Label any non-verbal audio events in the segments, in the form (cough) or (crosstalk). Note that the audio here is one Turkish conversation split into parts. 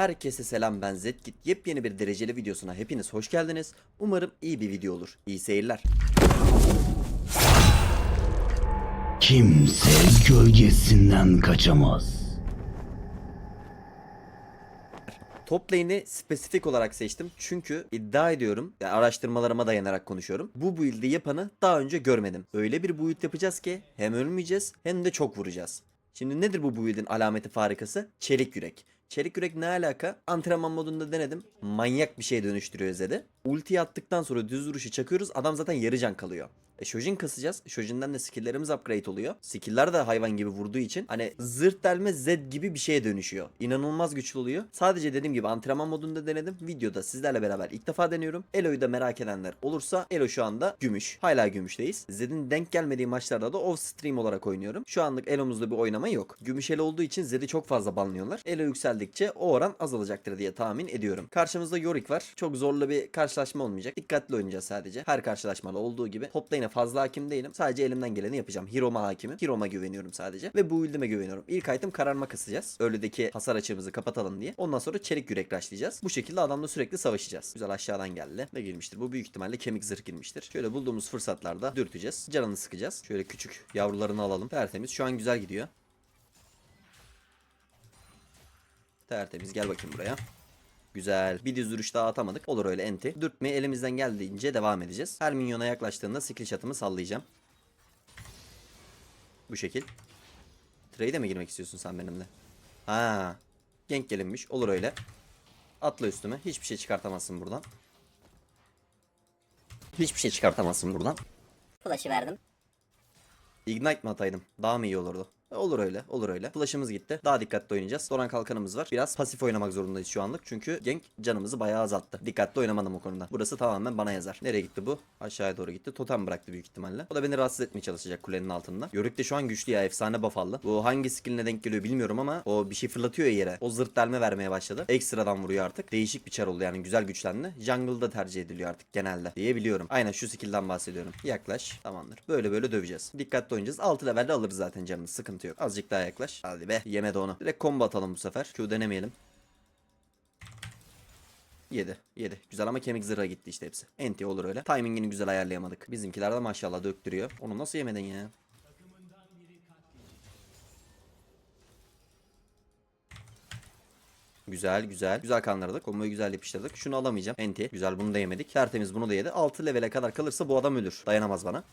Herkese selam ben Zedkit. Yepyeni bir dereceli videosuna hepiniz hoş geldiniz. Umarım iyi bir video olur. İyi seyirler. Kimse gölgesinden kaçamaz. Top lane'i spesifik olarak seçtim çünkü iddia ediyorum, yani araştırmalarıma dayanarak konuşuyorum. Bu build'i yapanı daha önce görmedim. Öyle bir build yapacağız ki hem ölmeyeceğiz hem de çok vuracağız. Şimdi nedir bu build'in alameti farikası? Çelik yürek. Çelik yürek ne alaka? Antrenman modunda denedim. Manyak bir şeye dönüştürüyor Zed'i. Ultiyi attıktan sonra düz vuruşu çakıyoruz. Adam zaten yarı can kalıyor. E Shojin kasacağız. Shojin'den de skill'lerimiz upgrade oluyor. Skill'ler de hayvan gibi vurduğu için hani zırt delme Z gibi bir şeye dönüşüyor. İnanılmaz güçlü oluyor. Sadece dediğim gibi antrenman modunda denedim. Videoda sizlerle beraber ilk defa deniyorum. Elo'yu da merak edenler olursa Elo şu anda gümüş. Hala gümüşteyiz. Zed'in denk gelmediği maçlarda da off stream olarak oynuyorum. Şu anlık Elo'muzda bir oynama yok. Gümüş Elo olduğu için Zed'i çok fazla banlıyorlar. Elo yükseldikçe o oran azalacaktır diye tahmin ediyorum. Karşımızda Yorick var. Çok zorlu bir karşılaşma olmayacak. Dikkatli oynayacağız sadece. Her karşılaşmada olduğu gibi. Top fazla hakim değilim. Sadece elimden geleni yapacağım. Hero'ma hakimim. Hero'ma güveniyorum sadece. Ve bu build'ime güveniyorum. İlk item kararma kasacağız. Öldüdeki hasar açığımızı kapatalım diye. Ondan sonra çelik yürek rushlayacağız. Bu şekilde adamla sürekli savaşacağız. Güzel aşağıdan geldi. Ne girmiştir? Bu büyük ihtimalle kemik zırh girmiştir. Şöyle bulduğumuz fırsatlarda dürteceğiz. Canını sıkacağız. Şöyle küçük yavrularını alalım. Tertemiz. Şu an güzel gidiyor. Tertemiz. Gel bakayım buraya. Güzel. Bir düz duruş daha atamadık. Olur öyle enti. Dürtmeye elimizden geldiğince devam edeceğiz. Her minyona yaklaştığında skill shot'ımı sallayacağım. Bu şekil. Trade'e mi girmek istiyorsun sen benimle? Ha. Gank gelinmiş. Olur öyle. Atla üstüme. Hiçbir şey çıkartamazsın buradan. Hiçbir şey çıkartamazsın buradan. Flash'ı verdim. Ignite mi ataydım? Daha mı iyi olurdu? E, Olur öyle, olur öyle. Flash'ımız gitti. Daha dikkatli oynayacağız. Doran kalkanımız var. Biraz pasif oynamak zorundayız şu anlık. Çünkü Genk canımızı bayağı azalttı. Dikkatli oynamadım o konuda. Burası tamamen bana yazar. Nereye gitti bu? Aşağıya doğru gitti. Totem bıraktı büyük ihtimalle. O da beni rahatsız etmeye çalışacak kulenin altında. Yörük de şu an güçlü ya. Efsane buff aldı. Bu hangi skilline denk geliyor bilmiyorum ama o bir şey fırlatıyor yere. O zırt delme vermeye başladı. Ekstradan vuruyor artık. Değişik bir çar oldu yani. Güzel güçlendi. Jungle'da tercih ediliyor artık genelde. Diyebiliyorum. Aynen şu skill'den bahsediyorum. Yaklaş. Tamamdır. Böyle böyle döveceğiz. Dikkatli oynayacağız. 6 levelde alırız zaten canını. Sıkıntı yok. Azıcık daha yaklaş. Hadi be. Yemedi onu. Direkt combo atalım bu sefer. Q denemeyelim. Yedi. Yedi. Güzel ama kemik zırha gitti işte hepsi. Enti olur öyle. Timingini güzel ayarlayamadık. Bizimkiler de maşallah döktürüyor. Onu nasıl yemedin ya? Güzel güzel. Güzel kanlardık. Komboyu güzel yapıştırdık. Şunu alamayacağım. Enti. Güzel bunu da yemedik. Tertemiz bunu da yedi. 6 levele kadar kalırsa bu adam ölür. Dayanamaz bana.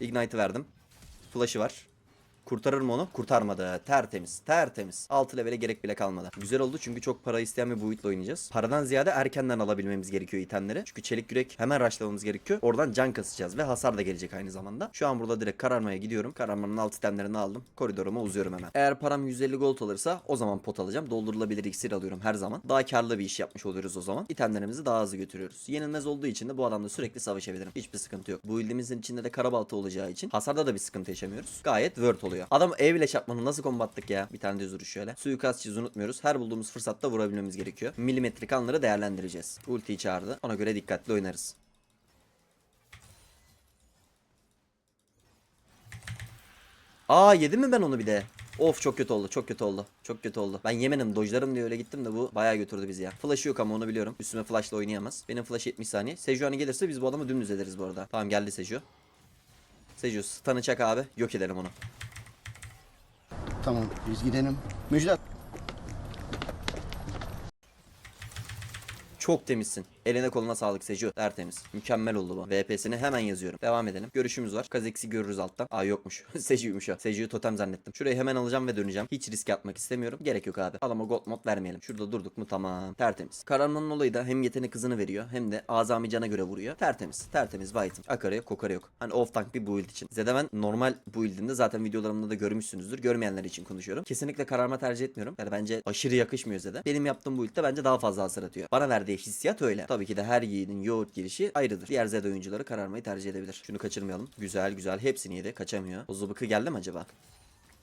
Ignite'ı verdim. Flash'ı var. Kurtarır mı onu? Kurtarmadı. Tertemiz. Tertemiz. 6 levele gerek bile kalmadı. Güzel oldu çünkü çok para isteyen bir build'le oynayacağız. Paradan ziyade erkenden alabilmemiz gerekiyor itemleri. Çünkü çelik yürek hemen rushlamamız gerekiyor. Oradan can kasacağız ve hasar da gelecek aynı zamanda. Şu an burada direkt kararmaya gidiyorum. Kararmanın alt itemlerini aldım. Koridoruma uzuyorum hemen. Eğer param 150 gold alırsa o zaman pot alacağım. Doldurulabilir iksir alıyorum her zaman. Daha karlı bir iş yapmış oluyoruz o zaman. İtemlerimizi daha hızlı götürüyoruz. Yenilmez olduğu için de bu adamla sürekli savaşabilirim. Hiçbir sıkıntı yok. Bu build'imizin içinde de karabalta olacağı için hasarda da bir sıkıntı yaşamıyoruz. Gayet word oluyor. Adam ev bile çarpmanı nasıl kombattık ya? Bir tane düz vuruş şöyle. Suikast çiz unutmuyoruz. Her bulduğumuz fırsatta vurabilmemiz gerekiyor. Milimetrik anları değerlendireceğiz. Ultiyi çağırdı. Ona göre dikkatli oynarız. Aa yedim mi ben onu bir de? Of çok kötü oldu çok kötü oldu. Çok kötü oldu. Ben yemenim dojlarım diye öyle gittim de bu bayağı götürdü bizi ya. Flash'ı yok ama onu biliyorum. Üstüme flash'la oynayamaz. Benim flash 70 saniye. Sejuani gelirse biz bu adamı dümdüz ederiz bu arada. Tamam geldi Seju. Seju stun'ı çak abi. Yok edelim onu. Tamam biz gidelim. Müjdat. Çok temizsin. Eline koluna sağlık Seju. Tertemiz. Mükemmel oldu bu. VP'sini hemen yazıyorum. Devam edelim. Görüşümüz var. Kazex'i görürüz alttan. Aa yokmuş. (laughs) Seju'ymuş o. Seju'yu totem zannettim. Şurayı hemen alacağım ve döneceğim. Hiç risk atmak istemiyorum. Gerek yok abi. Adama gold mod vermeyelim. Şurada durduk mu tamam. Tertemiz. Kararmanın olayı da hem yetenek hızını veriyor hem de azami cana göre vuruyor. Tertemiz. Tertemiz White'ım. Akarı yok kokarı yok. Hani off tank bir build için. Zede ben normal build'inde zaten videolarımda da görmüşsünüzdür. Görmeyenler için konuşuyorum. Kesinlikle kararma tercih etmiyorum. Yani bence aşırı yakışmıyor Zede. Benim yaptığım build'de bence daha fazla hasar atıyor. Bana verdiği hissiyat öyle. Tabii ki de her yiğidin yoğurt girişi ayrıdır. Diğer Zed oyuncuları kararmayı tercih edebilir. Şunu kaçırmayalım. Güzel güzel. Hepsini yedi. Kaçamıyor. O zıbıkı geldi mi acaba?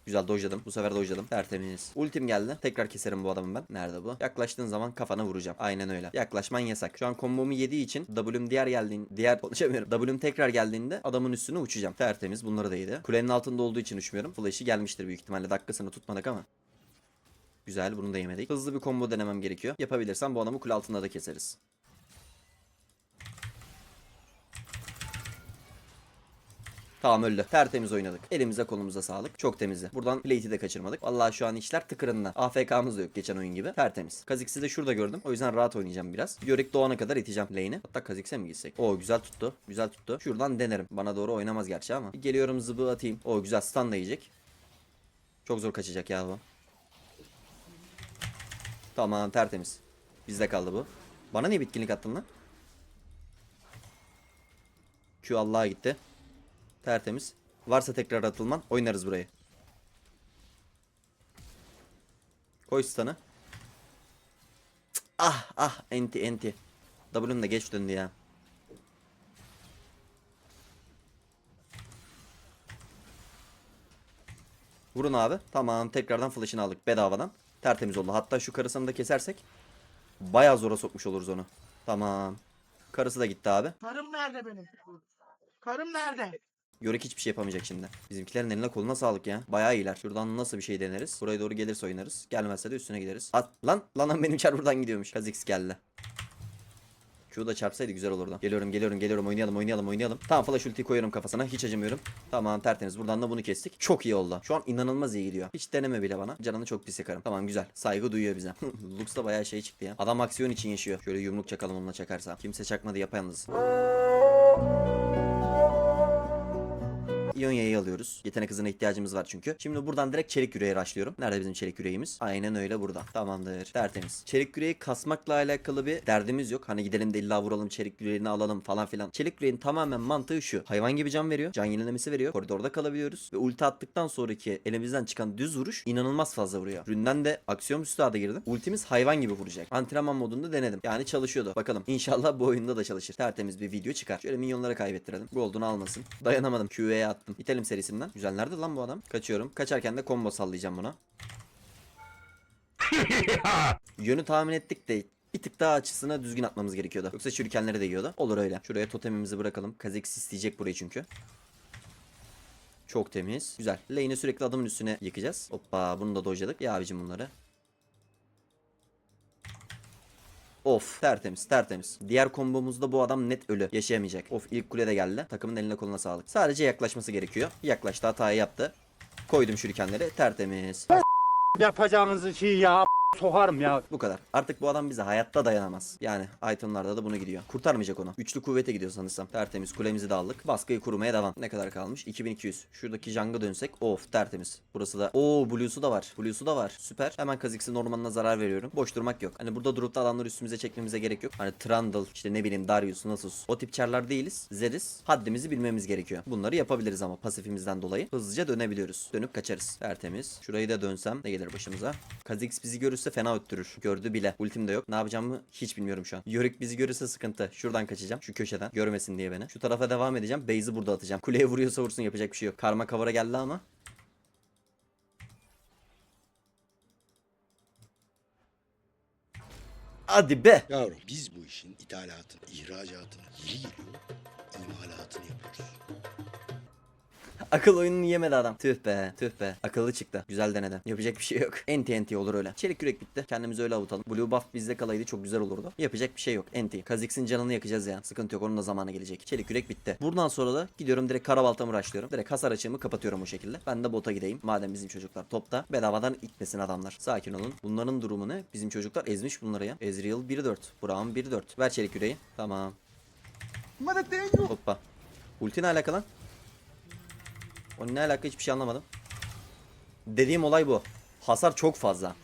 Güzel dojladım. Bu sefer dojladım. Tertemiz. Ultim geldi. Tekrar keserim bu adamı ben. Nerede bu? Yaklaştığın zaman kafana vuracağım. Aynen öyle. Yaklaşman yasak. Şu an kombomu yediği için W'm diğer geldiğin diğer (laughs) konuşamıyorum. W'm tekrar geldiğinde adamın üstüne uçacağım. Tertemiz. Bunları da yedi. Kulenin altında olduğu için uçmuyorum. Flash'i gelmiştir büyük ihtimalle. Dakikasını tutmadık ama. Güzel bunu da yemedik. Hızlı bir combo denemem gerekiyor. Yapabilirsem bu adamı kule altında da keseriz. Tamam öldü. Tertemiz oynadık. Elimize kolumuza sağlık. Çok temizdi. Buradan plate'i de kaçırmadık. Vallahi şu an işler tıkırında. AFK'mız da yok geçen oyun gibi. Tertemiz. Kazix'i de şurada gördüm. O yüzden rahat oynayacağım biraz. Yörük doğana kadar iteceğim lane'i. Hatta Kazix'e mi gitsek? Oo güzel tuttu. Güzel tuttu. Şuradan denerim. Bana doğru oynamaz gerçi ama. Geliyorum zıbı atayım. Oo güzel stun da yiyecek. Çok zor kaçacak ya bu. Tamam tertemiz. Bizde kaldı bu. Bana niye bitkinlik attın lan? Q Allah'a gitti. Tertemiz. Varsa tekrar atılman oynarız burayı. Koy stun'ı. Ah ah enti enti. W'm de geç döndü ya. Vurun abi. Tamam tekrardan flash'ını aldık bedavadan. Tertemiz oldu. Hatta şu karısını da kesersek bayağı zora sokmuş oluruz onu. Tamam. Karısı da gitti abi. Karım nerede benim? Karım nerede? Yörük hiçbir şey yapamayacak şimdi. Bizimkilerin eline koluna sağlık ya. Bayağı iyiler. Şuradan nasıl bir şey deneriz? Buraya doğru gelirse oynarız. Gelmezse de üstüne gideriz. At lan lan lan benim çar buradan gidiyormuş. Kazix geldi. Q da çarpsaydı güzel olurdu. Geliyorum geliyorum geliyorum oynayalım oynayalım oynayalım. Tamam flash ultiyi koyuyorum kafasına. Hiç acımıyorum. Tamam tertemiz. Buradan da bunu kestik. Çok iyi oldu. Şu an inanılmaz iyi gidiyor. Hiç deneme bile bana. Canını çok pis yakarım. Tamam güzel. Saygı duyuyor bize. (laughs) Lux da bayağı şey çıktı ya. Adam aksiyon için yaşıyor. Şöyle yumruk çakalım onunla çakarsa. Kimse çakmadı yapayalnız. İonya'yı alıyoruz. Yetenek hızına ihtiyacımız var çünkü. Şimdi buradan direkt çelik yüreğe başlıyorum. Nerede bizim çelik yüreğimiz? Aynen öyle burada. Tamamdır. Tertemiz. Çelik yüreği kasmakla alakalı bir derdimiz yok. Hani gidelim de illa vuralım çelik yüreğini alalım falan filan. Çelik yüreğin tamamen mantığı şu. Hayvan gibi can veriyor. Can yenilemesi veriyor. Koridorda kalabiliyoruz. Ve ulti attıktan sonraki elimizden çıkan düz vuruş inanılmaz fazla vuruyor. Ründen de aksiyon üstadı girdim. Ultimiz hayvan gibi vuracak. Antrenman modunda denedim. Yani çalışıyordu. Bakalım. İnşallah bu oyunda da çalışır. Tertemiz bir video çıkar. Şöyle minyonları kaybettirelim. Gold'unu almasın. Dayanamadım. QA'ya attım. İtelim serisinden. Güzel. Nerede lan bu adam? Kaçıyorum. Kaçarken de combo sallayacağım buna. (laughs) Yönü tahmin ettik de bir tık daha açısına düzgün atmamız gerekiyordu. Yoksa şurikenleri de yiyordu. Olur öyle. Şuraya totemimizi bırakalım. Kazix isteyecek burayı çünkü. Çok temiz. Güzel. Lane'i sürekli adamın üstüne yıkacağız. Hoppa bunu da dojladık. Ya abicim bunları. Of tertemiz tertemiz. Diğer kombomuzda bu adam net ölü. Yaşayamayacak. Of ilk kule de geldi. Takımın eline koluna sağlık. Sadece yaklaşması gerekiyor. Yaklaştı hatayı yaptı. Koydum şurikenleri tertemiz. yapacağınız şeyi ya sokarım ya. Bu kadar. Artık bu adam bize hayatta dayanamaz. Yani itemlarda da bunu gidiyor. Kurtarmayacak onu. Üçlü kuvvete gidiyor sanırsam. Tertemiz kulemizi de aldık. Baskıyı kurmaya devam. Ne kadar kalmış? 2200. Şuradaki jung'a dönsek. Of tertemiz. Burası da. Oo Blue'su da var. Blue'su da var. Süper. Hemen Kha'Zix'in ormanına zarar veriyorum. Boş durmak yok. Hani burada durup da adamları üstümüze çekmemize gerek yok. Hani Trundle, işte ne bileyim Darius, Nasus. O tip çarlar değiliz. Zeriz. Haddimizi bilmemiz gerekiyor. Bunları yapabiliriz ama pasifimizden dolayı. Hızlıca dönebiliyoruz. Dönüp kaçarız. Tertemiz. Şurayı da dönsem ne gelir başımıza? Kha'Zix bizi görürse fena öttürür. Gördü bile. Ultim de yok. Ne yapacağımı hiç bilmiyorum şu an. Yörük bizi görürse sıkıntı. Şuradan kaçacağım. Şu köşeden. Görmesin diye beni. Şu tarafa devam edeceğim. Base'i burada atacağım. Kuleye vuruyorsa vursun yapacak bir şey yok. Karma kavara geldi ama. Hadi be. Yavrum biz bu işin ithalatını, ihracatını yeri geliyor, imalatını yapıyoruz. Akıl oyununu yemedi adam. Tüh be tüh be. Akıllı çıktı. Güzel denedi. Yapacak bir şey yok. (laughs) Enti enti olur öyle. Çelik yürek bitti. Kendimizi öyle avutalım. Blue buff bizde kalaydı çok güzel olurdu. Yapacak bir şey yok. Enti. Kazix'in canını yakacağız ya. Sıkıntı yok onun da zamanı gelecek. Çelik yürek bitti. Buradan sonra da gidiyorum direkt karabaltamı raşlıyorum. Direkt hasar açığımı kapatıyorum o şekilde. Ben de bota gideyim. Madem bizim çocuklar topta. Bedavadan itmesin adamlar. Sakin olun. Bunların durumu ne? Bizim çocuklar ezmiş bunları ya. Ezreal 1-4. Brown 1-4. Ver çelik yüreği. Tamam. Hoppa. Ulti ne alaka lan? O ne alaka hiçbir şey anlamadım. Dediğim olay bu. Hasar çok fazla.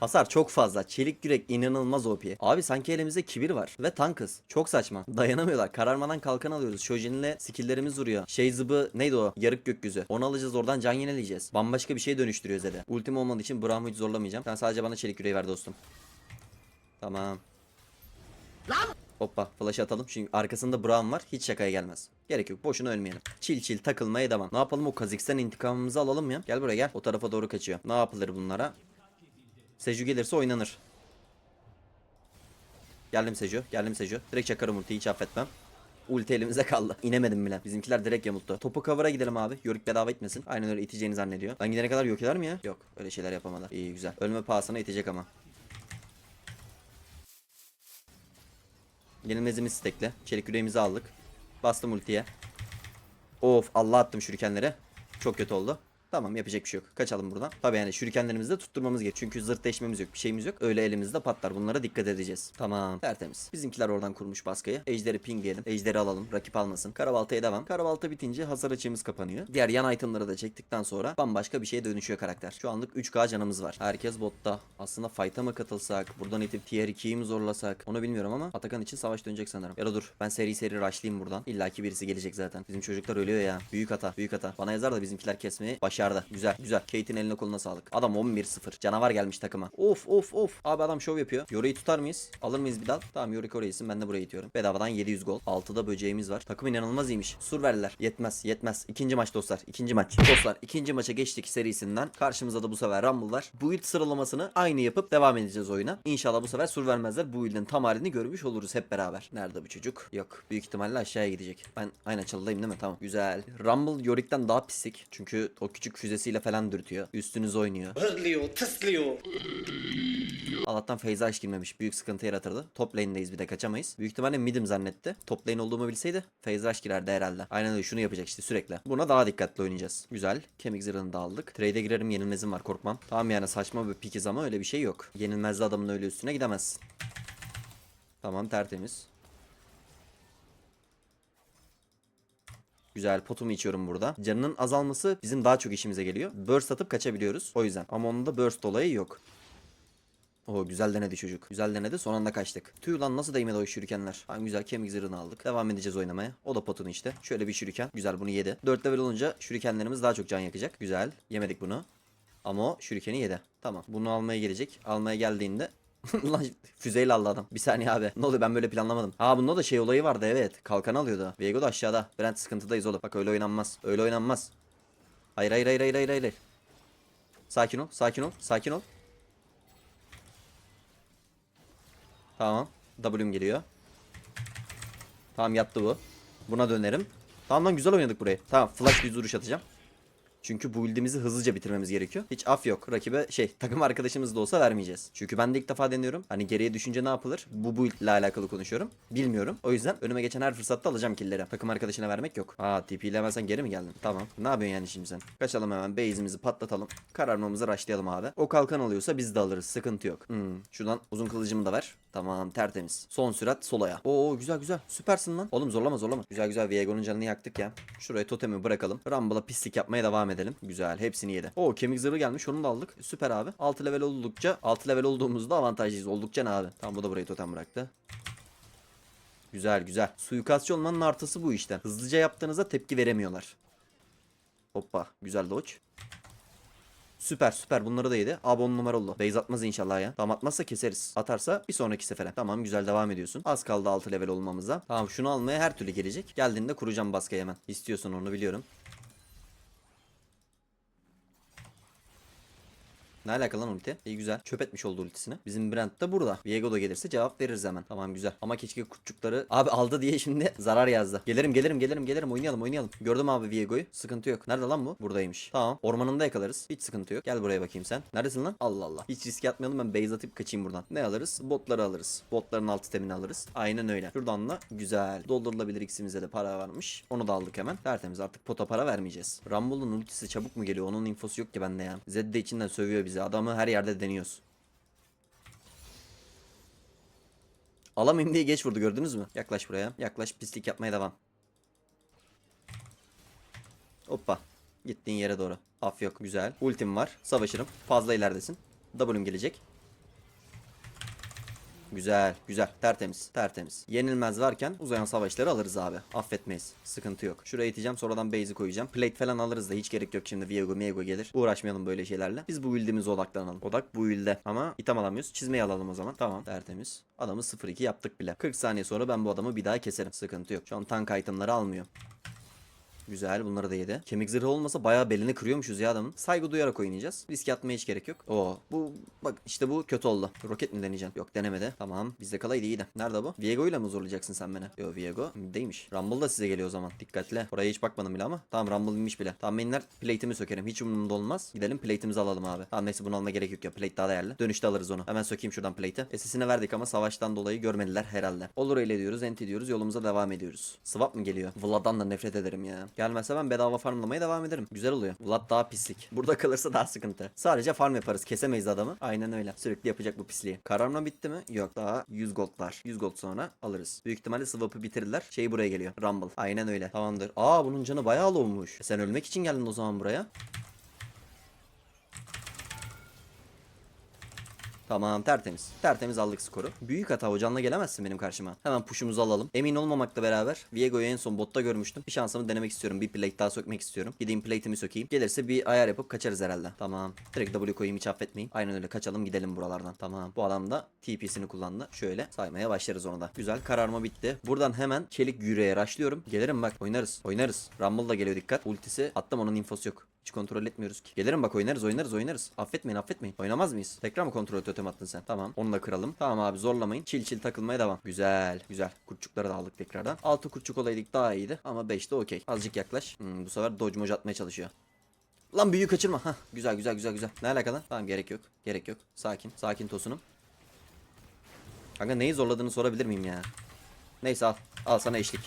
Hasar çok fazla. Çelik yürek inanılmaz OP. Abi sanki elimizde kibir var. Ve tankız. Çok saçma. Dayanamıyorlar. Kararmadan kalkan alıyoruz. Shojin'le skilllerimiz vuruyor. Şey zıbı neydi o? Yarık gökyüzü. Onu alacağız oradan can yenileyeceğiz. Bambaşka bir şey dönüştürüyor Zed'e. Ultim olmadığı için Braum'u hiç zorlamayacağım. Sen sadece bana çelik yüreği ver dostum. Tamam. Hoppa flash atalım. Çünkü arkasında Brown var. Hiç şakaya gelmez. Gerek yok. Boşuna ölmeyelim. Çil çil takılmaya devam. Ne yapalım o Kazikistan intikamımızı alalım ya. Gel buraya gel. O tarafa doğru kaçıyor. Ne yapılır bunlara? Seju gelirse oynanır. Geldim Seju. Geldim Seju. Direkt çakarım ultiyi hiç affetmem. Ulti elimize kaldı. (laughs) İnemedim bile. Bizimkiler direkt yamulttu. Topu cover'a gidelim abi. Yörük bedava itmesin. Aynen öyle iteceğini zannediyor. Ben gidene kadar yok eder mi ya? Yok. Öyle şeyler yapamadı. İyi güzel. Ölme pahasına itecek ama. Yenilmezimiz stekle. Çelik yüreğimizi aldık. Bastım ultiye. Of Allah attım şurikenlere. Çok kötü oldu. Tamam yapacak bir şey yok. Kaçalım buradan. Tabii yani şurikenlerimizi de tutturmamız gerekiyor. Çünkü zırt deşmemiz yok. Bir şeyimiz yok. Öyle elimizde patlar. Bunlara dikkat edeceğiz. Tamam. Tertemiz. Bizimkiler oradan kurmuş baskıyı. Ejderi pingleyelim. Ejderi alalım. Rakip almasın. Karabaltaya devam. Karabalta bitince hasar açığımız kapanıyor. Diğer yan itemları da çektikten sonra bambaşka bir şeye dönüşüyor karakter. Şu anlık 3K canımız var. Herkes botta. Aslında fight'a mı katılsak? Buradan itip tier 2'yi mi zorlasak? Onu bilmiyorum ama Atakan için savaş dönecek sanırım. Ya da dur. Ben seri seri rushlayayım buradan. İlla ki birisi gelecek zaten. Bizim çocuklar ölüyor ya. Büyük hata. Büyük hata. Bana yazar da bizimkiler kesmeyi başardı. Güzel. Güzel. Kate'in eline koluna sağlık. Adam 11-0. Canavar gelmiş takıma. Of of of. Abi adam şov yapıyor. Yoru'yu tutar mıyız? Alır mıyız bir dal? Tamam Yoru oraya. Ben de buraya itiyorum. Bedavadan 700 gol. 6'da böceğimiz var. Takım inanılmaz iyiymiş. Sur verdiler. Yetmez. Yetmez. İkinci maç dostlar. İkinci maç. Dostlar ikinci maça geçtik serisinden. Karşımızda da bu sefer Rumble var. Bu ilk sıralamasını aynı yapıp devam edeceğiz oyuna. İnşallah bu sefer sur vermezler. Bu ilden tam halini görmüş oluruz hep beraber. Nerede bu çocuk? Yok. Büyük ihtimalle aşağıya gidecek. Ben aynen çalıdayım değil mi? Tamam. Güzel. Rumble Yorik'ten daha pislik. Çünkü o küçük füzesiyle falan dürtüyor. Üstünüz oynuyor. Hırlıyor, tıslıyor. Allah'tan Feyza aşk girmemiş. Büyük sıkıntı yaratırdı. Top lane'deyiz bir de kaçamayız. Büyük ihtimalle mid'im zannetti. Top lane olduğumu bilseydi Feyza aşk girerdi herhalde. Aynen öyle şunu yapacak işte sürekli. Buna daha dikkatli oynayacağız. Güzel. Kemik zırhını da aldık. Trade'e girerim yenilmezim var korkmam. Tamam yani saçma bir pikiz ama öyle bir şey yok. Yenilmezli adamın öyle üstüne gidemezsin. Tamam tertemiz. Güzel potumu içiyorum burada. Canının azalması bizim daha çok işimize geliyor. Burst atıp kaçabiliyoruz. O yüzden. Ama onun da burst olayı yok. Oo güzel denedi çocuk. Güzel denedi son anda kaçtık. Tüy lan nasıl değmedi o şurikenler. Tamam güzel kemik zırhını aldık. Devam edeceğiz oynamaya. O da potunu işte. Şöyle bir şuriken. Güzel bunu yedi. 4 level olunca şurikenlerimiz daha çok can yakacak. Güzel. Yemedik bunu. Ama o şurikeni yedi. Tamam. Bunu almaya gelecek. Almaya geldiğinde (laughs) Lan füzeyle aldı adam. Bir saniye abi. Ne oluyor ben böyle planlamadım. Ha bunda da şey olayı vardı evet. Kalkan alıyordu. Viego da aşağıda. Brent sıkıntıdayız oğlum. Bak öyle oynanmaz. Öyle oynanmaz. Hayır hayır hayır hayır hayır hayır. Sakin ol. Sakin ol. Sakin ol. Tamam. W'm geliyor. Tamam yattı bu. Buna dönerim. Tamam lan güzel oynadık burayı. Tamam flash düz vuruş atacağım. Çünkü bu build'imizi hızlıca bitirmemiz gerekiyor. Hiç af yok. Rakibe şey takım arkadaşımız da olsa vermeyeceğiz. Çünkü ben de ilk defa deniyorum. Hani geriye düşünce ne yapılır? Bu build ile alakalı konuşuyorum. Bilmiyorum. O yüzden önüme geçen her fırsatta alacağım killleri. Takım arkadaşına vermek yok. Aa TP ile hemen sen geri mi geldin? Tamam. Ne yapıyorsun yani şimdi sen? Kaçalım hemen. Base'imizi patlatalım. Kararmamızı rushlayalım abi. O kalkan alıyorsa biz de alırız. Sıkıntı yok. Hmm. Şuradan uzun kılıcımı da ver. Tamam tertemiz. Son sürat solaya. Oo güzel güzel. Süpersin lan. Oğlum zorlama zorlama. Güzel güzel Viego'nun canını yaktık ya. Şuraya totemi bırakalım. Rumble'a pislik yapmaya devam edelim. Güzel. Hepsini yedi. Oo kemik zırhı gelmiş. Onu da aldık. Süper abi. 6 level oldukça 6 level olduğumuzda avantajlıyız. Oldukça ne abi? Tamam bu da burayı totem bıraktı. Güzel güzel. Suikastçı olmanın artısı bu işte. Hızlıca yaptığınızda tepki veremiyorlar. Hoppa. Güzel dodge. Süper süper bunları da yedi. Abi on numara oldu. Base atmaz inşallah ya. Tamam atmazsa keseriz. Atarsa bir sonraki sefere. Tamam güzel devam ediyorsun. Az kaldı 6 level olmamıza. Tamam şunu almaya her türlü gelecek. Geldiğinde kuracağım baskıyı hemen. İstiyorsun onu biliyorum. Ne alaka lan ulti? İyi güzel. Çöp etmiş oldu ultisini. Bizim Brent de burada. Viego da gelirse cevap veririz hemen. Tamam güzel. Ama keşke kurtçukları abi aldı diye şimdi (laughs) zarar yazdı. Gelirim gelirim gelirim gelirim oynayalım oynayalım. Gördüm abi Viego'yu. Sıkıntı yok. Nerede lan bu? Buradaymış. Tamam. Ormanında yakalarız. Hiç sıkıntı yok. Gel buraya bakayım sen. Neredesin lan? Allah Allah. Hiç riske atmayalım ben base atıp kaçayım buradan. Ne alırız? Botları alırız. Botların altı temini alırız. Aynen öyle. Şuradan da güzel. Doldurulabilir ikisimize de para varmış. Onu da aldık hemen. Tertemiz artık pota para vermeyeceğiz. Rumble'ın ultisi çabuk mu geliyor? Onun infosu yok ki bende ya. Zed de içinden sövüyor bizi. Adamı her yerde deniyoruz. Alamayayım diye geç vurdu gördünüz mü? Yaklaş buraya. Yaklaş pislik yapmaya devam. Hoppa. Gittiğin yere doğru. Af yok. Güzel. Ultim var. Savaşırım. Fazla ileridesin. W'm gelecek. Güzel, güzel. Tertemiz, tertemiz. Yenilmez varken uzayan savaşları alırız abi. Affetmeyiz. Sıkıntı yok. Şuraya iteceğim sonradan base'i koyacağım. Plate falan alırız da hiç gerek yok şimdi. Viego, Miego gelir. Uğraşmayalım böyle şeylerle. Biz bu build'imize odaklanalım. Odak bu build'e. Ama item alamıyoruz. Çizmeyi alalım o zaman. Tamam, tertemiz. Adamı 0-2 yaptık bile. 40 saniye sonra ben bu adamı bir daha keserim. Sıkıntı yok. Şu an tank itemları almıyor. Güzel bunları da yedi. Kemik zırhı olmasa bayağı belini kırıyormuşuz ya adamın. Saygı duyarak oynayacağız. Riske atmaya hiç gerek yok. Oo bu bak işte bu kötü oldu. Roket mi deneyeceksin? Yok denemedi. Tamam bizde kalaydı iyiydi. Nerede bu? Viego ile mi zorlayacaksın sen beni? Yo Viego değilmiş. Rumble da size geliyor o zaman. Dikkatli. Oraya hiç bakmadım bile ama. Tamam Rumble binmiş bile. Tamam mainler plate'imi sökerim. Hiç umurumda olmaz. Gidelim plate'imizi alalım abi. Tamam neyse bunu alma gerek yok ya. Plate daha değerli. Dönüşte alırız onu. Hemen sökeyim şuradan plate'i. SS'ine verdik ama savaştan dolayı görmediler herhalde. Olur öyle diyoruz. Enti diyoruz. Yolumuza devam ediyoruz. Swap mı geliyor? Vlad'dan da nefret ederim ya. Gelmezse ben bedava farmlamaya devam ederim. Güzel oluyor. Vlad daha pislik. Burada kalırsa daha sıkıntı. Sadece farm yaparız. Kesemeyiz adamı. Aynen öyle. Sürekli yapacak bu pisliği. Kararma bitti mi? Yok. Daha 100 gold var. 100 gold sonra alırız. Büyük ihtimalle swap'ı bitirirler. Şey buraya geliyor. Rumble. Aynen öyle. Tamamdır. Aa bunun canı bayağı olmuş. sen ölmek için geldin o zaman buraya. Tamam tertemiz. Tertemiz aldık skoru. Büyük hata hocanla gelemezsin benim karşıma. Hemen push'umuzu alalım. Emin olmamakla beraber Viego'yu en son botta görmüştüm. Bir şansımı denemek istiyorum. Bir plate daha sökmek istiyorum. Gideyim plate'imi sökeyim. Gelirse bir ayar yapıp kaçarız herhalde. Tamam. Direkt W koyayım hiç affetmeyin. Aynen öyle kaçalım gidelim buralardan. Tamam. Bu adam da TP'sini kullandı. Şöyle saymaya başlarız onu da. Güzel kararma bitti. Buradan hemen çelik yüreğe raşlıyorum. Gelirim bak oynarız. Oynarız. Rumble da geliyor dikkat. Ultisi attım onun infosu yok. Hiç kontrol etmiyoruz ki. Gelirim bak oynarız oynarız oynarız. Affetmeyin affetmeyin. Oynamaz mıyız? Tekrar mı kontrol totem attın sen? Tamam. Onu da kıralım. Tamam abi zorlamayın. Çil çil takılmaya devam. Güzel güzel. Kurtçukları da aldık tekrardan. 6 kurtçuk olaydık daha iyiydi. Ama 5 de okey. Azıcık yaklaş. Hmm, bu sefer dodge moj atmaya çalışıyor. Lan büyük kaçırma. Hah güzel güzel güzel güzel. Ne alakalı? Tamam gerek yok. Gerek yok. Sakin. Sakin tosunum. Kanka neyi zorladığını sorabilir miyim ya? Neyse al. Al sana eşlik.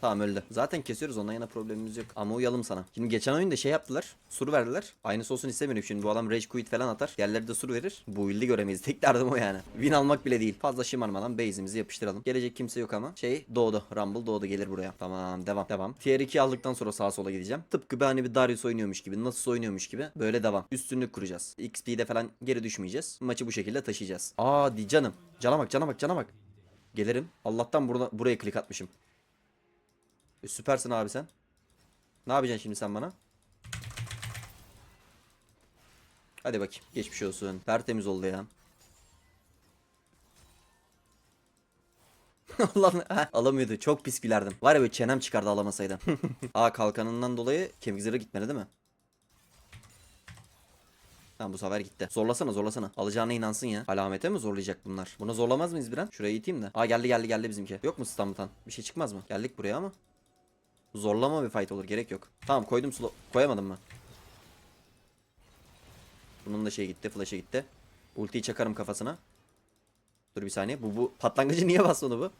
Tamam öldü. Zaten kesiyoruz ondan yana problemimiz yok. Ama uyalım sana. Şimdi geçen oyunda şey yaptılar. Sur verdiler. Aynısı olsun istemiyorum şimdi. Bu adam rage quit falan atar. Yerleri de sur verir. Bu build'i göremeyiz. (laughs) Tek derdim o yani. Win almak bile değil. Fazla şımarmadan base'imizi yapıştıralım. Gelecek kimse yok ama. Şey doğdu. Rumble doğdu gelir buraya. Tamam devam. Devam. Tier 2 aldıktan sonra sağa sola gideceğim. Tıpkı bir hani bir Darius oynuyormuş gibi. Nasıl oynuyormuş gibi. Böyle devam. Üstünlük kuracağız. XP'de falan geri düşmeyeceğiz. Maçı bu şekilde taşıyacağız. Aa di canım. Cana bak cana bak cana bak. Gelirim. Allah'tan burada, buraya klik atmışım. E, süpersin abi sen. Ne yapacaksın şimdi sen bana? Hadi bakayım. Geçmiş olsun. Tertemiz oldu ya. (laughs) Allah'ım alamıyordu. Çok pis gülerdim. Var ya böyle çenem çıkardı alamasaydı. (laughs) Aa kalkanından dolayı kemik zırhı gitmedi değil mi? Tamam bu sefer gitti. Zorlasana zorlasana. Alacağına inansın ya. Alamete mi zorlayacak bunlar? Buna zorlamaz mıyız bir an? Şuraya iteyim de. Aa geldi geldi geldi bizimki. Yok mu stambutan? Bir şey çıkmaz mı? Geldik buraya ama. Zorlama bir fight olur. Gerek yok. Tamam koydum slow. Koyamadım mı? Bunun da şey gitti. Flash'a gitti. Ultiyi çakarım kafasına. Dur bir saniye. Bu bu patlangıcı (laughs) niye bastı onu bu?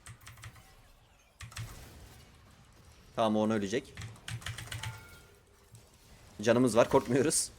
Tamam onu ölecek. Canımız var korkmuyoruz.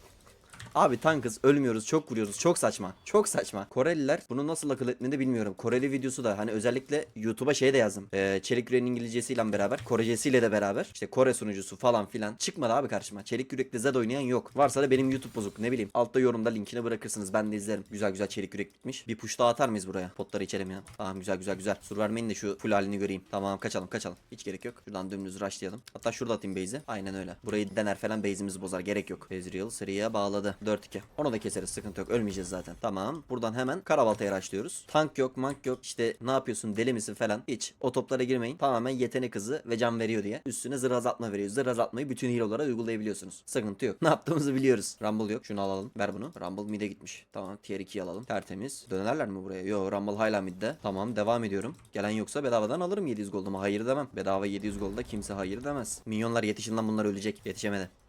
Abi tankız ölmüyoruz çok vuruyoruz. Çok saçma çok saçma. Koreliler bunu nasıl akıl etmedi bilmiyorum. Koreli videosu da hani özellikle YouTube'a şey de yazdım. Ee, Çelik Yürek'in İngilizcesiyle beraber Korecesiyle de beraber işte Kore sunucusu falan filan çıkmadı abi karşıma. Çelik Yürek'te Zed oynayan yok. Varsa da benim YouTube bozuk ne bileyim. Altta yorumda linkini bırakırsınız ben de izlerim. Güzel güzel Çelik Yürek gitmiş. Bir push daha atar mıyız buraya? Potları içelim ya. Tamam güzel güzel güzel. Sur vermeyin de şu full halini göreyim. Tamam kaçalım kaçalım. Hiç gerek yok. Şuradan dümdüz rushlayalım. Hatta şurada atayım base'i. Aynen öyle. Burayı dener falan base'imizi bozar. Gerek yok. Ezreal seriye bağladı 4-2. Onu da keseriz sıkıntı yok. Ölmeyeceğiz zaten. Tamam. Buradan hemen karabaltaya başlıyoruz. Tank yok, mank yok. İşte ne yapıyorsun deli misin falan. Hiç. O toplara girmeyin. Tamamen yetenek hızı ve can veriyor diye. Üstüne zırh azaltma veriyor. Zırh azaltmayı bütün hero'lara uygulayabiliyorsunuz. Sıkıntı yok. (laughs) Ne yaptığımızı biliyoruz. Rumble yok. Şunu alalım. Ver bunu. Rumble mid'e gitmiş. Tamam. Tier 2'yi alalım. Tertemiz. Dönerler mi buraya? Yo Rumble hala mid'de. Tamam. Devam ediyorum. Gelen yoksa bedavadan alırım 700 gold'umu. Hayır demem. Bedava 700 gold'a kimse hayır demez. Minyonlar yetişin lan bunlar ölecek. Yetişemedi.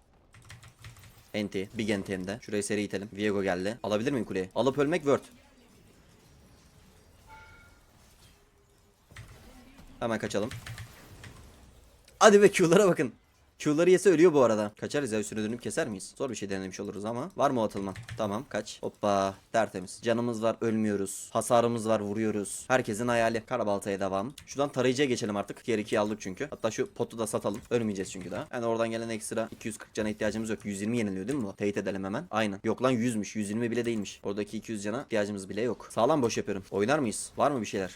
Enti. Big Enti de. Şuraya seri itelim. Viego geldi. Alabilir miyim kuleyi? Alıp ölmek word. Hemen kaçalım. Hadi be Q'lara bakın. Q'ları yese ölüyor bu arada. Kaçarız ya üstüne dönüp keser miyiz? Zor bir şey denemiş oluruz ama. Var mı atılma? Tamam kaç. Hoppa tertemiz. Canımız var ölmüyoruz. Hasarımız var vuruyoruz. Herkesin hayali. Karabaltaya devam. Şuradan tarayıcıya geçelim artık. Diğer ikiyi aldık çünkü. Hatta şu potu da satalım. Ölmeyeceğiz çünkü daha. Yani oradan gelen ekstra 240 cana ihtiyacımız yok. 120 yeniliyor değil mi bu? Teyit edelim hemen. Aynen. Yok lan 100'müş. 120 bile değilmiş. Oradaki 200 cana ihtiyacımız bile yok. Sağlam boş yapıyorum. Oynar mıyız? Var mı bir şeyler?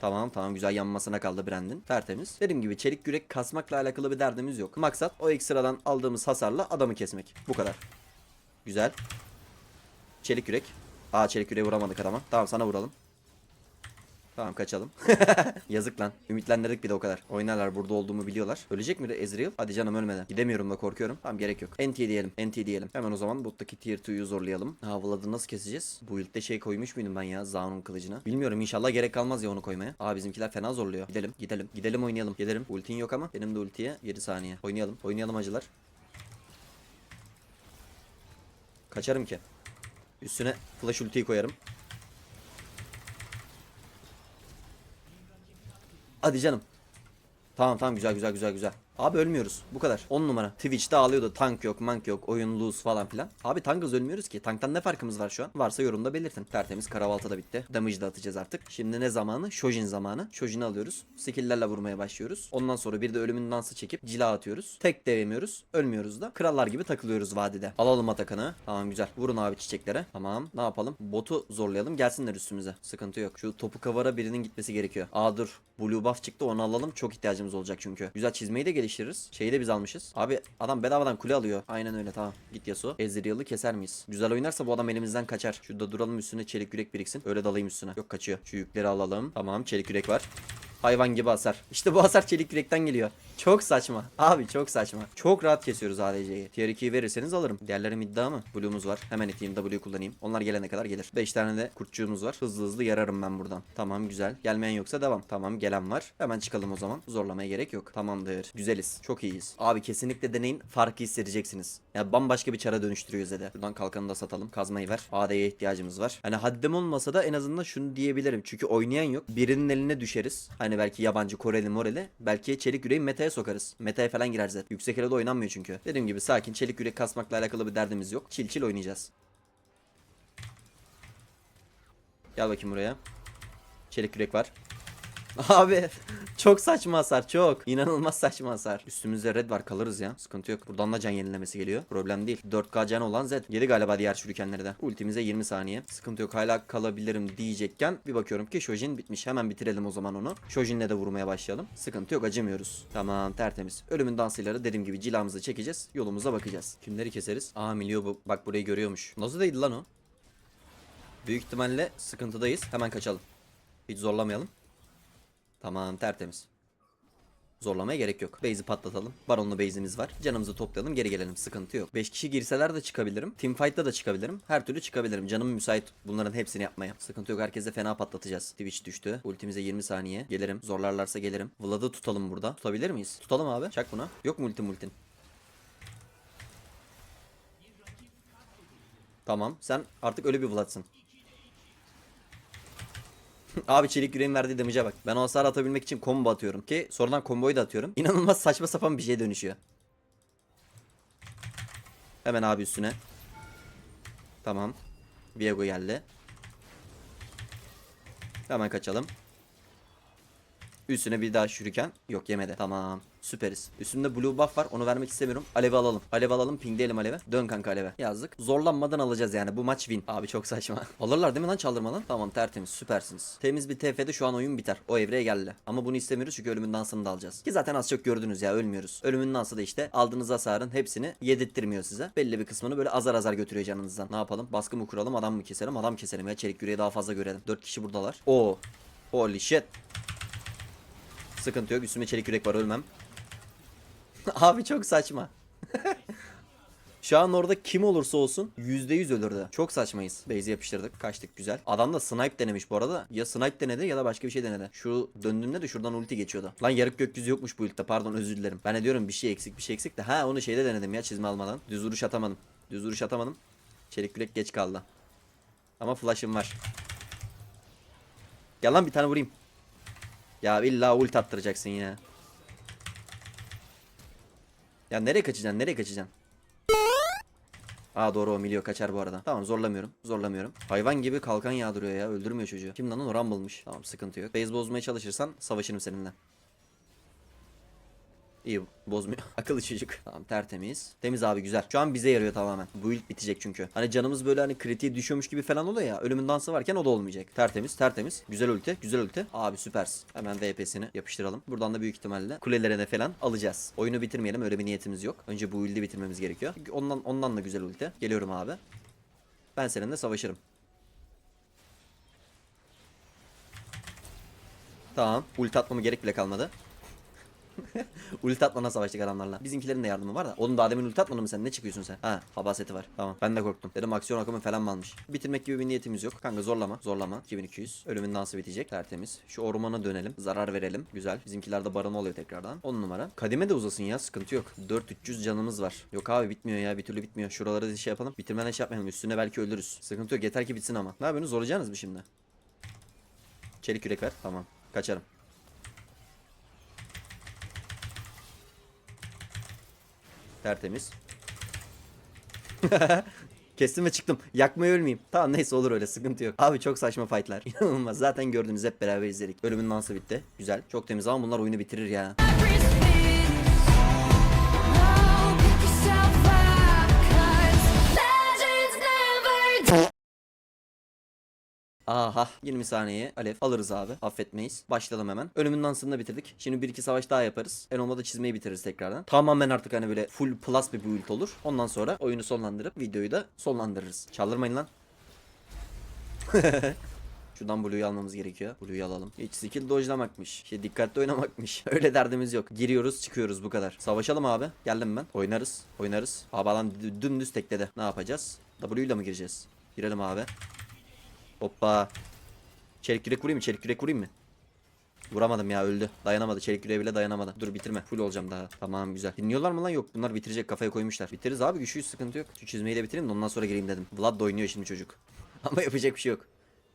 Tamam tamam güzel yanmasına kaldı Brand'in. Tertemiz. Dediğim gibi çelik yürek kasmakla alakalı bir derdimiz yok. Maksat o ekstradan aldığımız hasarla adamı kesmek. Bu kadar. Güzel. Çelik yürek. Aa çelik yüreği vuramadık adama. Tamam sana vuralım. Tamam kaçalım. (laughs) Yazık lan. Ümitlendirdik bir de o kadar. Oynarlar burada olduğumu biliyorlar. Ölecek mi de Ezreal? Hadi canım ölmeden. Gidemiyorum da korkuyorum. Tamam gerek yok. NT diyelim. NT diyelim. Hemen o zaman bottaki tier 2'yu zorlayalım. Havladı nasıl keseceğiz? Bu ilkte şey koymuş muydum ben ya Zaun'un kılıcına? Bilmiyorum inşallah gerek kalmaz ya onu koymaya. Aa bizimkiler fena zorluyor. Gidelim gidelim. Gidelim oynayalım. Gidelim. Ultin yok ama benim de ultiye 7 saniye. Oynayalım. Oynayalım acılar. Kaçarım ki. Üstüne flash ultiyi koyarım. Hadi canım. Tamam tamam güzel güzel güzel güzel. Abi ölmüyoruz. Bu kadar. 10 numara. Twitch'te ağlıyordu. Tank yok, mank yok, oyun lose falan filan. Abi tankız ölmüyoruz ki. Tanktan ne farkımız var şu an? Varsa yorumda belirtin. Tertemiz karavalta da bitti. Damage da atacağız artık. Şimdi ne zamanı? Shojin zamanı. Shojin'i alıyoruz. Skill'lerle vurmaya başlıyoruz. Ondan sonra bir de ölümün dansı çekip cila atıyoruz. Tek devemiyoruz. Ölmüyoruz da. Krallar gibi takılıyoruz vadide. Alalım Atakan'ı. Tamam güzel. Vurun abi çiçeklere. Tamam. Ne yapalım? Botu zorlayalım. Gelsinler üstümüze. Sıkıntı yok. Şu topu kavara birinin gitmesi gerekiyor. Aa dur. Blue buff çıktı onu alalım. Çok ihtiyacımız olacak çünkü. Güzel çizmeyi de geliştiririz. Şeyi de biz almışız. Abi adam bedavadan kule alıyor. Aynen öyle tamam. Git Yasuo. Ezreal'ı keser miyiz? Güzel oynarsa bu adam elimizden kaçar. Şurada duralım üstüne çelik yürek biriksin. Öyle dalayım üstüne. Yok kaçıyor. Şu yükleri alalım. Tamam çelik yürek var. Hayvan gibi hasar. İşte bu hasar çelik yürekten geliyor. Çok saçma. Abi çok saçma. Çok rahat kesiyoruz ADC'yi. Tier 2'yi verirseniz alırım. Diğerleri iddia mı? Blue'umuz var. Hemen iteyim W kullanayım. Onlar gelene kadar gelir. 5 tane de kurtçuğumuz var. Hızlı hızlı yararım ben buradan. Tamam güzel. Gelmeyen yoksa devam. Tamam gelen var. Hemen çıkalım o zaman. Zorlamaya gerek yok. Tamamdır. Güzeliz. Çok iyiyiz. Abi kesinlikle deneyin. Farkı hissedeceksiniz. Ya bambaşka bir çara dönüştürüyor Zed'e. Buradan kalkanı da satalım. Kazmayı ver. AD'ye ihtiyacımız var. Hani haddim olmasa da en azından şunu diyebilirim. Çünkü oynayan yok. Birinin eline düşeriz. Hani belki yabancı Koreli Moreli. Belki çelik yüreği meta'ya sokarız. Meta'ya falan girer Zed. Yüksek elo'da oynanmıyor çünkü. Dediğim gibi sakin çelik yürek kasmakla alakalı bir derdimiz yok. Çil çil oynayacağız. Gel bakayım buraya. Çelik yürek var. (laughs) Abi çok saçma hasar çok. İnanılmaz saçma hasar. Üstümüzde red var kalırız ya. Sıkıntı yok. Buradan da can yenilemesi geliyor. Problem değil. 4K can olan Zed. Yedi galiba diğer şurikenleri de. Ultimize 20 saniye. Sıkıntı yok. Hala kalabilirim diyecekken bir bakıyorum ki Shojin bitmiş. Hemen bitirelim o zaman onu. Shojin'le de vurmaya başlayalım. Sıkıntı yok acımıyoruz. Tamam tertemiz. Ölümün dansıyla dediğim gibi cilamızı çekeceğiz. Yolumuza bakacağız. Kimleri keseriz? Aa Milio bu. Bak burayı görüyormuş. Nasıl değildi lan o? Büyük ihtimalle sıkıntıdayız. Hemen kaçalım. Hiç zorlamayalım. Tamam tertemiz. Zorlamaya gerek yok. Base'i patlatalım. Baronlu base'imiz var. Canımızı toplayalım geri gelelim. Sıkıntı yok. 5 kişi girseler de çıkabilirim. Teamfight'ta da çıkabilirim. Her türlü çıkabilirim. Canım müsait bunların hepsini yapmaya. Sıkıntı yok. Herkese fena patlatacağız. Twitch düştü. Ultimize 20 saniye. Gelirim. Zorlarlarsa gelirim. Vlad'ı tutalım burada. Tutabilir miyiz? Tutalım abi. Çak buna. Yok mu ultin ultin? Tamam. Sen artık ölü bir Vlad'sın. (laughs) Abi çelik yüreğin verdiği damage'a bak. Ben o hasar atabilmek için combo atıyorum ki sonradan komboyu da atıyorum. (laughs) İnanılmaz saçma sapan bir şeye dönüşüyor. Hemen abi üstüne. Tamam. Viego geldi. Hemen kaçalım. Üstüne bir daha şuriken. Yok yemedi. Tamam. Süperiz. Üstünde blue buff var. Onu vermek istemiyorum. Alevi alalım. Alev alalım. Pingleyelim aleve. Dön kanka aleve. Yazdık. Zorlanmadan alacağız yani. Bu maç win. Abi çok saçma. (laughs) Alırlar değil mi lan çaldırmadan? Tamam tertemiz. Süpersiniz. Temiz bir TF'de şu an oyun biter. O evreye geldi. Ama bunu istemiyoruz çünkü ölümün dansını da alacağız. Ki zaten az çok gördünüz ya ölmüyoruz. Ölümün dansı da işte aldığınız hasarın hepsini yedirttirmiyor size. Belli bir kısmını böyle azar azar götürüyor canınızdan. Ne yapalım? Baskı mı kuralım? Adam mı keselim? Adam keselim ya. Çelik yüreği daha fazla görelim. 4 kişi buradalar. Oo. Holy shit. Sıkıntı yok. Üstüme çelik yürek var ölmem. (laughs) Abi çok saçma. (laughs) Şu an orada kim olursa olsun %100 ölürdü. Çok saçmayız. Base'i yapıştırdık. Kaçtık güzel. Adam da snipe denemiş bu arada. Ya snipe denedi ya da başka bir şey denedi. Şu döndüğünde de şuradan ulti geçiyordu. Lan yarık gökyüzü yokmuş bu ultide. Pardon özür dilerim. Ben de diyorum bir şey eksik bir şey eksik de. Ha onu şeyde denedim ya çizme almadan. Düz vuruş atamadım. Düz vuruş atamadım. Çelik yürek geç kaldı. Ama flash'ım var. Gel lan bir tane vurayım. Ya illa ult attıracaksın ya. Ya nereye kaçacaksın? Nereye kaçacaksın? Aa doğru o milyo kaçar bu arada. Tamam zorlamıyorum. Zorlamıyorum. Hayvan gibi kalkan yağdırıyor ya. Öldürmüyor çocuğu. Kim lan o Rumble'mış. Tamam sıkıntı yok. Base bozmaya çalışırsan savaşırım seninle. İyi bozmuyor. (laughs) Akıllı çocuk. Tamam tertemiz. Temiz abi güzel. Şu an bize yarıyor tamamen. Bu ilk bitecek çünkü. Hani canımız böyle hani kritiğe düşüyormuş gibi falan oluyor ya. Ölümün dansı varken o da olmayacak. Tertemiz tertemiz. Güzel ulti. Güzel ulti. Abi süpersin. Hemen VP'sini yapıştıralım. Buradan da büyük ihtimalle kulelerine falan alacağız. Oyunu bitirmeyelim. Öyle bir niyetimiz yok. Önce bu build'i bitirmemiz gerekiyor. Ondan ondan da güzel ulti. Geliyorum abi. Ben seninle savaşırım. Tamam. Ulti atmama gerek bile kalmadı. (laughs) ulti atmana savaştık adamlarla. Bizimkilerin de yardımı var da. Oğlum daha demin ulti atmadın mı sen? Ne çıkıyorsun sen? Ha habaseti var. Tamam. Ben de korktum. Dedim aksiyon akımı falan mı almış? Bitirmek gibi bir niyetimiz yok. Kanka zorlama. Zorlama. 2200. Ölümün dansı bitecek. Tertemiz. Şu ormana dönelim. Zarar verelim. Güzel. Bizimkiler de barona oluyor tekrardan. 10 numara. Kadime de uzasın ya. Sıkıntı yok. 4300 canımız var. Yok abi bitmiyor ya. Bir türlü bitmiyor. Şuraları şey yapalım. Bitirmeden şey yapmayalım. Üstüne belki ölürüz. Sıkıntı yok. Yeter ki bitsin ama. Ne yapıyorsunuz? Zorlayacaksınız mı şimdi? Çelik yürek ver. Tamam. Kaçarım. Tertemiz. (laughs) Kestim ve çıktım. Yakmaya ölmeyeyim. Tamam neyse olur öyle sıkıntı yok. Abi çok saçma fightlar. (laughs) İnanılmaz. Zaten gördünüz hep beraber izledik. Ölümün dansı bitti. Güzel. Çok temiz ama bunlar oyunu bitirir ya. Aha 20 saniye alev alırız abi affetmeyiz başlayalım hemen ölümün dansını da bitirdik şimdi 1-2 savaş daha yaparız en olmadı çizmeyi bitiririz tekrardan tamamen artık hani böyle full plus bir build olur ondan sonra oyunu sonlandırıp videoyu da sonlandırırız çaldırmayın lan (laughs) Şuradan Blue'yu almamız gerekiyor. Blue'yu alalım. Hiç skill dodge'lamakmış. Şey dikkatli oynamakmış. (laughs) Öyle derdimiz yok. Giriyoruz çıkıyoruz bu kadar. Savaşalım abi. Geldim ben. Oynarız. Oynarız. Abi adam dü- dümdüz tekledi. Ne yapacağız? W ile mi gireceğiz? Girelim abi. Hoppa. Çelik yürek vurayım mı? Çelik yürek vurayım mı? Vuramadım ya öldü. Dayanamadı. Çelik yüreğe bile dayanamadı. Dur bitirme. Full olacağım daha. Tamam güzel. Dinliyorlar mı lan? Yok. Bunlar bitirecek. Kafaya koymuşlar. Bitiririz abi. Güçlüyüz. Sıkıntı yok. Şu çizmeyi de bitireyim de ondan sonra gireyim dedim. Vlad da oynuyor şimdi çocuk. (laughs) Ama yapacak bir şey yok.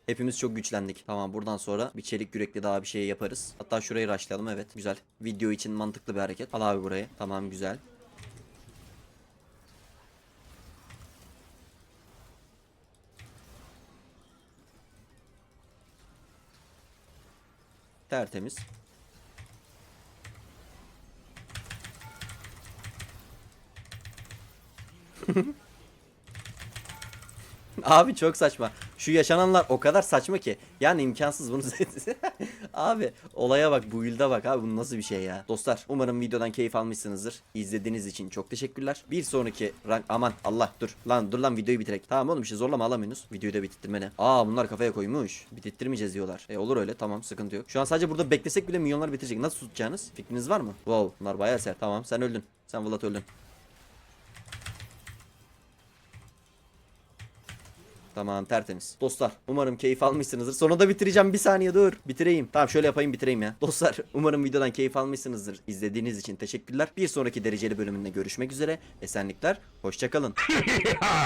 Hepimiz çok güçlendik. Tamam buradan sonra bir çelik yürekli daha bir şey yaparız. Hatta şurayı raşlayalım evet güzel. Video için mantıklı bir hareket. Al abi burayı. Tamam güzel. Tertemiz. (laughs) Abi çok saçma. Şu yaşananlar o kadar saçma ki. Yani imkansız bunu. (laughs) abi olaya bak bu build'e bak abi bu nasıl bir şey ya. Dostlar umarım videodan keyif almışsınızdır. İzlediğiniz için çok teşekkürler. Bir sonraki rank aman Allah dur. Lan dur lan videoyu bitirek. Tamam oğlum işte zorlama alamıyorsunuz. Videoyu da bitirtme ne? Aa bunlar kafaya koymuş. Bitirtmeyeceğiz diyorlar. E olur öyle tamam sıkıntı yok. Şu an sadece burada beklesek bile milyonlar bitirecek. Nasıl tutacağınız? Fikriniz var mı? Wow bunlar bayağı sert. Tamam sen öldün. Sen Vlad öldün. Tamam tertemiz. Dostlar umarım keyif almışsınızdır. Sonunda bitireceğim bir saniye dur. Bitireyim. Tamam şöyle yapayım bitireyim ya. Dostlar (laughs) umarım videodan keyif almışsınızdır. İzlediğiniz için teşekkürler. Bir sonraki dereceli bölümünde görüşmek üzere. Esenlikler. Hoşçakalın. (laughs)